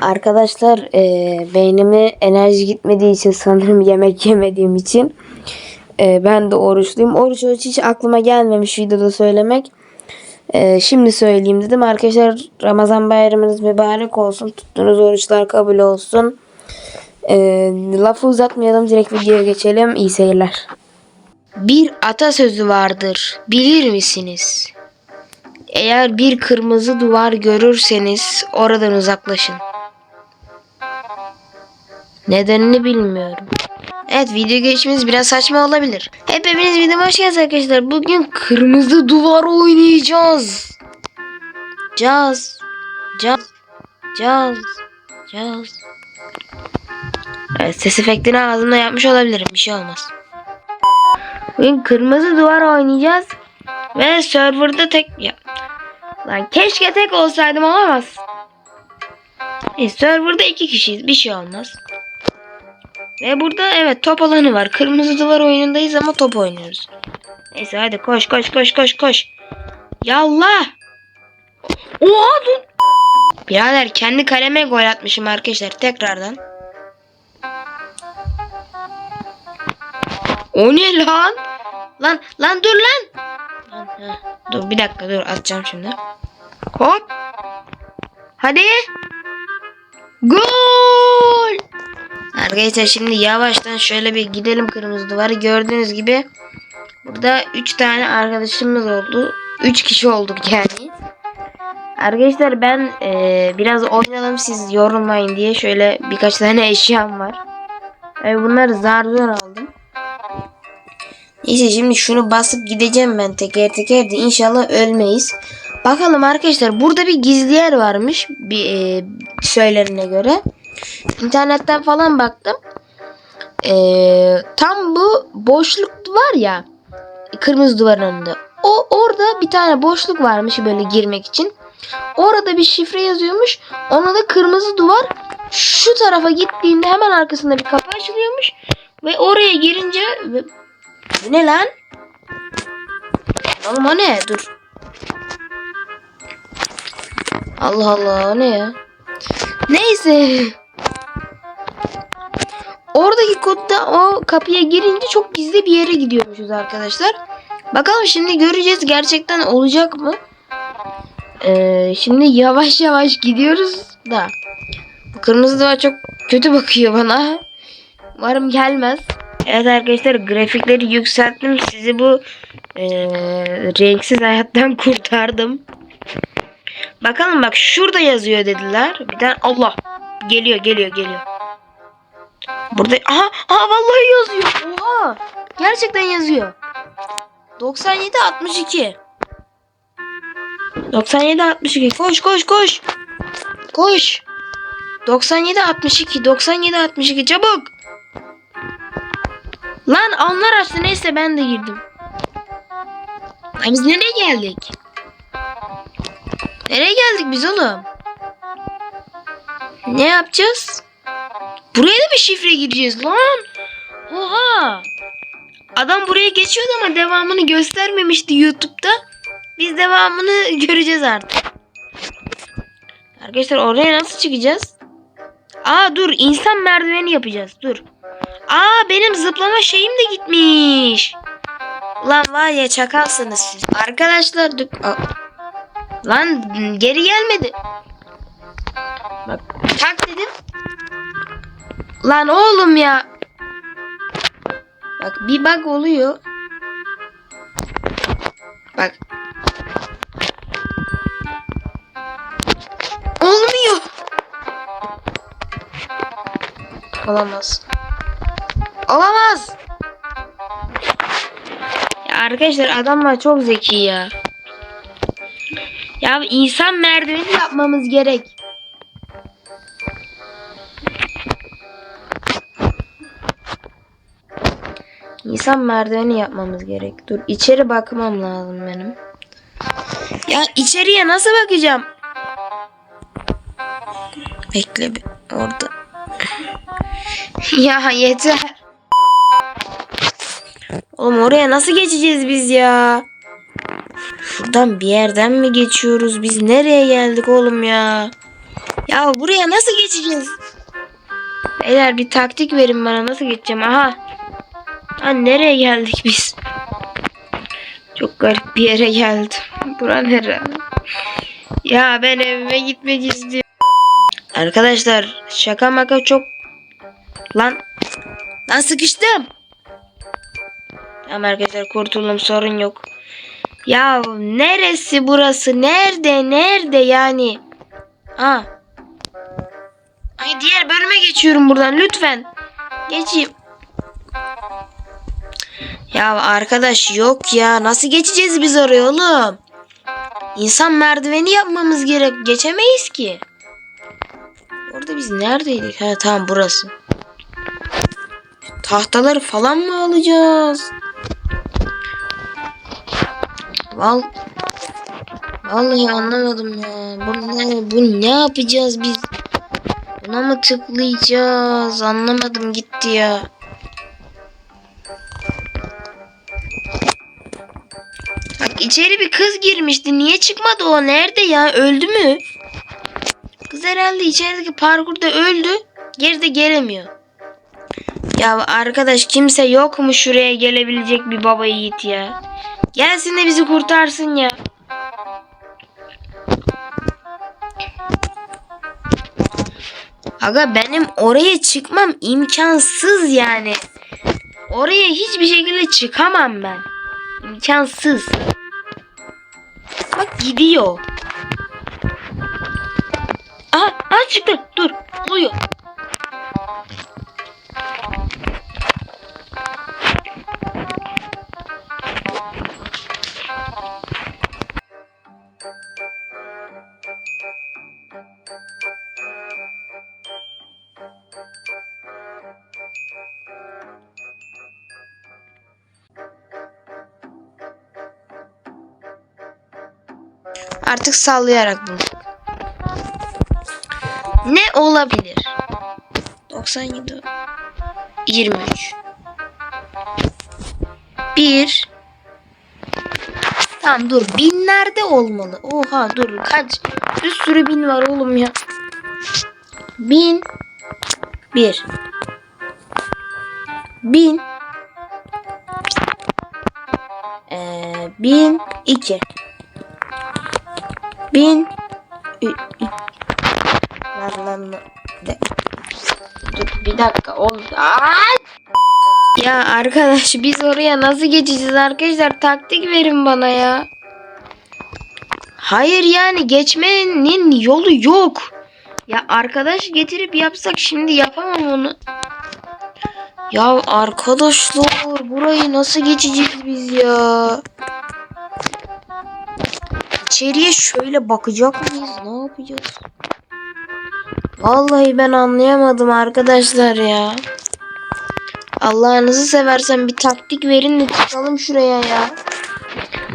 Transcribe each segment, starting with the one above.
Arkadaşlar e, beynime enerji gitmediği için sanırım yemek yemediğim için e, ben de oruçluyum. Oruç oruç hiç aklıma gelmemiş videoda söylemek. E, şimdi söyleyeyim dedim. Arkadaşlar Ramazan bayramınız mübarek olsun. Tuttuğunuz oruçlar kabul olsun. E, lafı uzatmayalım direkt videoya geçelim. İyi seyirler. Bir atasözü vardır. Bilir misiniz? Eğer bir kırmızı duvar görürseniz oradan uzaklaşın. Nedenini bilmiyorum. Evet video geçişimiz biraz saçma olabilir. Hepiniz videoma hoş geldiniz arkadaşlar. Bugün kırmızı duvar oynayacağız. Caz. Caz. Caz. Caz. Evet ses efektini ağzımda yapmış olabilirim. Bir şey olmaz. Bugün kırmızı duvar oynayacağız. Ve serverda tek... Ya. Lan keşke tek olsaydım olamaz. E, serverda iki kişiyiz. Bir şey olmaz. Ve burada evet top alanı var. Kırmızı duvar oyunundayız ama top oynuyoruz. Neyse hadi koş koş koş koş koş. Yallah. Oha dur. Birader kendi kaleme gol atmışım arkadaşlar tekrardan. O ne lan? Lan lan dur lan. Lan. Dur bir dakika dur atacağım şimdi. Hop. Hadi. Gol. Arkadaşlar şimdi yavaştan şöyle bir gidelim kırmızı duvarı. Gördüğünüz gibi burada 3 tane arkadaşımız oldu. 3 kişi olduk yani. Arkadaşlar ben eee, biraz oynayalım siz yorulmayın diye şöyle birkaç tane eşyam var. E, bunları zar zor aldım. Neyse şimdi şunu basıp gideceğim ben teker teker de inşallah ölmeyiz. Bakalım arkadaşlar burada bir gizli yer varmış bir e, söylenene göre. İnternetten falan baktım. E, tam bu boşluk var ya kırmızı duvarın önünde. O orada bir tane boşluk varmış böyle girmek için. Orada bir şifre yazıyormuş. Ona da kırmızı duvar şu tarafa gittiğinde hemen arkasında bir kapı açılıyormuş. Ve oraya girince bu ne lan? Oğlum o ne? Dur. Allah Allah o ne ya? Neyse. Oradaki kodda o kapıya girince çok gizli bir yere gidiyormuşuz arkadaşlar. Bakalım şimdi göreceğiz gerçekten olacak mı? Ee, şimdi yavaş yavaş gidiyoruz da. Bu kırmızı duvar çok kötü bakıyor bana. Umarım gelmez. Evet arkadaşlar grafikleri yükselttim. Sizi bu eee, renksiz hayattan kurtardım. Bakalım bak şurada yazıyor dediler. Bir tane Allah geliyor geliyor geliyor. Burada aha aha vallahi yazıyor. Oha gerçekten yazıyor. 97 62. 97 62 koş koş koş. Koş. 97 62 97 62 çabuk. Lan onlar açtı neyse ben de girdim. Ay biz nereye geldik? Nereye geldik biz oğlum? Ne yapacağız? Buraya da bir şifre gireceğiz lan. Oha. Adam buraya geçiyordu ama devamını göstermemişti YouTube'da. Biz devamını göreceğiz artık. Arkadaşlar oraya nasıl çıkacağız? Aa dur insan merdiveni yapacağız. Dur. Aa benim zıplama şeyim de gitmiş. Lan var ya çakalsınız siz. Arkadaşlar. Aa. Lan geri gelmedi. Bak tak dedim. Lan oğlum ya. Bak bir bug oluyor. Bak. Olmuyor. Olamaz. Olamaz. Ya arkadaşlar adamlar çok zeki ya. Ya insan merdiveni yapmamız gerek. İnsan merdiveni yapmamız gerek. Dur içeri bakmam lazım benim. Ya içeriye nasıl bakacağım? Bekle bir orada. ya yeter. Oğlum oraya nasıl geçeceğiz biz ya? Şuradan bir yerden mi geçiyoruz? Biz nereye geldik oğlum ya? Ya buraya nasıl geçeceğiz? Beyler bir taktik verin bana nasıl geçeceğim? Aha. Ha nereye geldik biz? Çok garip bir yere geldim. Bura nere? Ya ben evime gitmek istiyorum. Arkadaşlar şaka maka çok... Lan. Lan sıkıştım. Tamam arkadaşlar kurtuldum sorun yok. Ya neresi burası? Nerede? Nerede yani? Ha. Ay diğer bölüme geçiyorum buradan lütfen. Geçeyim. Ya arkadaş yok ya. Nasıl geçeceğiz biz oraya oğlum? İnsan merdiveni yapmamız gerek. Geçemeyiz ki. Orada biz neredeydik? Ha tamam burası. Tahtaları falan mı alacağız? Val Vallahi anlamadım ya. Bu ne, bu ne yapacağız biz? Buna mı tıklayacağız? Anlamadım gitti ya. İçeri bir kız girmişti. Niye çıkmadı o? Nerede ya? Öldü mü? Kız herhalde içerideki parkurda öldü. Geri de gelemiyor. Ya arkadaş kimse yok mu şuraya gelebilecek bir baba yiğit ya? Gelsin de bizi kurtarsın ya. Aga benim oraya çıkmam imkansız yani. Oraya hiçbir şekilde çıkamam ben. İmkansız. Gidiyor. Aha, aha çıktı. Dur. Oluyor. Sallayarak bulduk. Ne olabilir? 97 23 1 Tamam dur. Binlerde olmalı. Oha dur. Kaç? Bir sürü bin var oğlum ya. Bin. Bir. Bin. Ee, bin. İki bin lan lan Dur bir dakika oldu. Ya arkadaş biz oraya nasıl geçeceğiz arkadaşlar taktik verin bana ya. Hayır yani geçmenin yolu yok. Ya arkadaş getirip yapsak şimdi yapamam onu. Ya arkadaşlar burayı nasıl geçeceğiz biz ya? İçeriye şöyle bakacak mıyız? Ne yapacağız? Vallahi ben anlayamadım arkadaşlar ya. Allah'ınızı seversen bir taktik verin de çıkalım şuraya ya.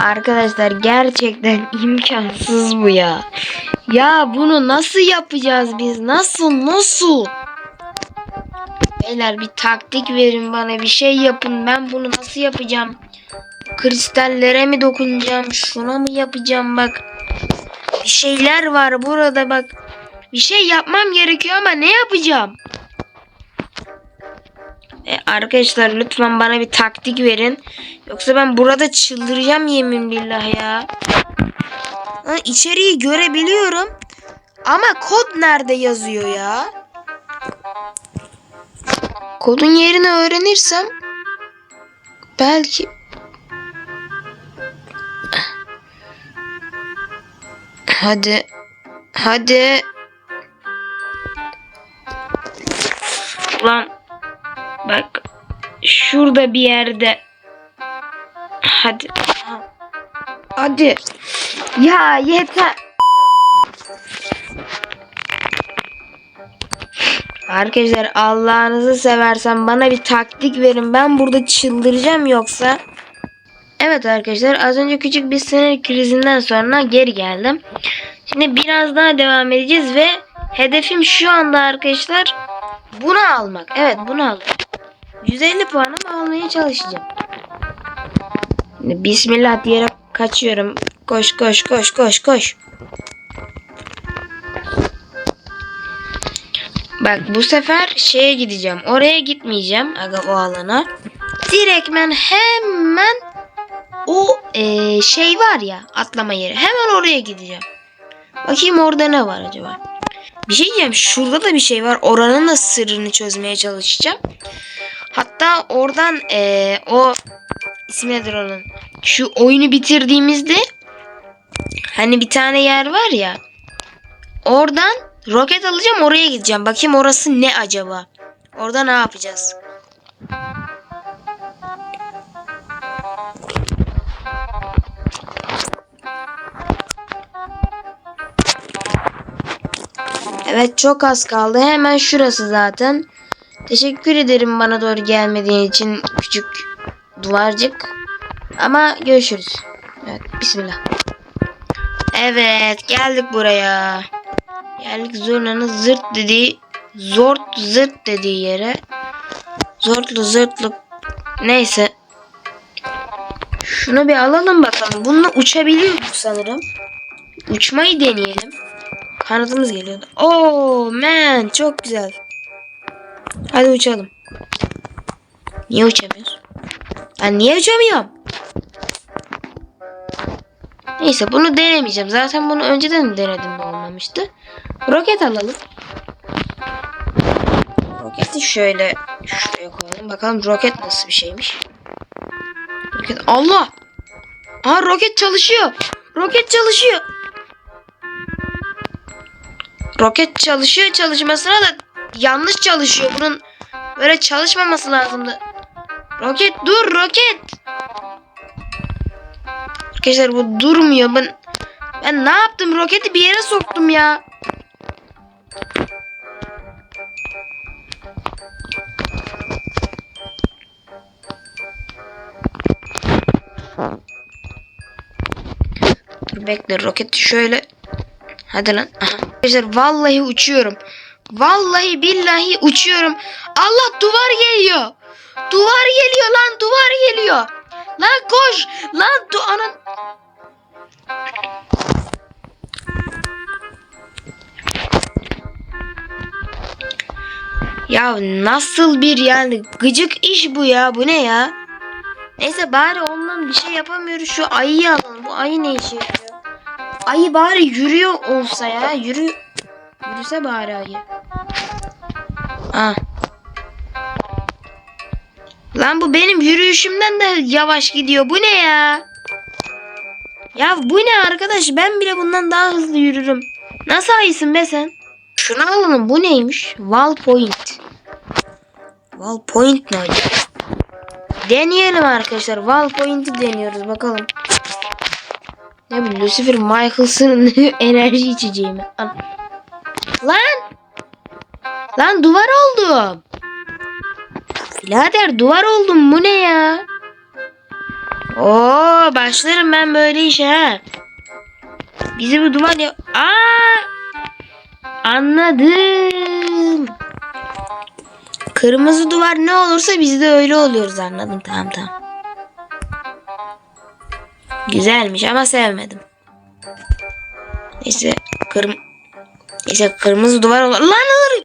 Arkadaşlar gerçekten imkansız bu ya. Ya bunu nasıl yapacağız biz? Nasıl? Nasıl? Beyler bir taktik verin bana bir şey yapın. Ben bunu nasıl yapacağım? Kristallere mi dokunacağım? Şuna mı yapacağım bak. Bir şeyler var burada bak. Bir şey yapmam gerekiyor ama ne yapacağım? E, arkadaşlar lütfen bana bir taktik verin. Yoksa ben burada çıldıracağım yemin billah ya. Ha, içeriği görebiliyorum. Ama kod nerede yazıyor ya? Kodun yerini öğrenirsem belki Hadi. Hadi. Ulan bak şurada bir yerde. Hadi. Hadi. Ya yeter. Arkadaşlar Allah'ınızı seversen bana bir taktik verin. Ben burada çıldıracağım yoksa. Evet arkadaşlar az önce küçük bir sinir krizinden sonra geri geldim. Şimdi biraz daha devam edeceğiz ve hedefim şu anda arkadaşlar bunu almak. Evet bunu almak. 150 puanımı almaya çalışacağım. Şimdi Bismillah diyerek kaçıyorum. Koş koş koş koş koş. Bak bu sefer şeye gideceğim. Oraya gitmeyeceğim. Aga o alana. Direktmen hemen o eee, şey var ya atlama yeri. Hemen oraya gideceğim. Bakayım orada ne var acaba? Bir şey diyeceğim. Şurada da bir şey var. Oranın da sırrını çözmeye çalışacağım. Hatta oradan eee, o ismi nedir onun? Şu oyunu bitirdiğimizde hani bir tane yer var ya. Oradan roket alacağım oraya gideceğim. Bakayım orası ne acaba? Orada ne yapacağız? Evet çok az kaldı. Hemen şurası zaten. Teşekkür ederim bana doğru gelmediğin için küçük duvarcık. Ama görüşürüz. Evet bismillah. Evet geldik buraya. Geldik zurnanın zırt dediği zort zırt dediği yere. Zortlu zırtlı neyse. Şunu bir alalım bakalım. Bununla uçabiliyorduk sanırım. Uçmayı deneyelim. Kanadımız geliyordu. Oh man çok güzel. Hadi uçalım. Niye uçamıyoruz? Ben niye uçamıyorum? Neyse bunu denemeyeceğim. Zaten bunu önceden de denedim de olmamıştı. Roket alalım. Roketi şöyle şuraya koyalım. Bakalım roket nasıl bir şeymiş. Roket Allah! Aha roket çalışıyor. Roket çalışıyor. Roket çalışıyor çalışmasına da yanlış çalışıyor. Bunun böyle çalışmaması lazımdı. Roket dur roket. Arkadaşlar bu durmuyor. Ben ben ne yaptım? Roketi bir yere soktum ya. Dur bekle roketi şöyle. Hadi lan. Aha. Arkadaşlar vallahi uçuyorum. Vallahi billahi uçuyorum. Allah duvar geliyor. Duvar geliyor lan duvar geliyor. Lan koş. Lan du anan. Ya nasıl bir yani gıcık iş bu ya. Bu ne ya? Neyse bari ondan bir şey yapamıyoruz. Şu ayıyı alalım. Bu ayı ne işe yarıyor? Ayı bari yürüyor olsa ya. Yürü. Yürüse bari ayı. Ah. Lan bu benim yürüyüşümden de yavaş gidiyor. Bu ne ya? Ya bu ne arkadaş? Ben bile bundan daha hızlı yürürüm. Nasıl ayısın be sen? Şunu alalım. Bu neymiş? Wall point. Wall point ne acaba? Deneyelim arkadaşlar. Wall point'i deniyoruz bakalım. Ne bu Lucifer Michaels'ın enerji içeceği mi? An- Lan! Lan duvar oldum. Birader duvar oldum bu ne ya? Oo başlarım ben böyle işe. Bizi bu duvar ya... Aa! Anladım. Kırmızı duvar ne olursa biz de öyle oluyoruz anladım tamam tamam. Güzelmiş ama sevmedim. Neyse kırm Neyse kırmızı duvar olur. Lan.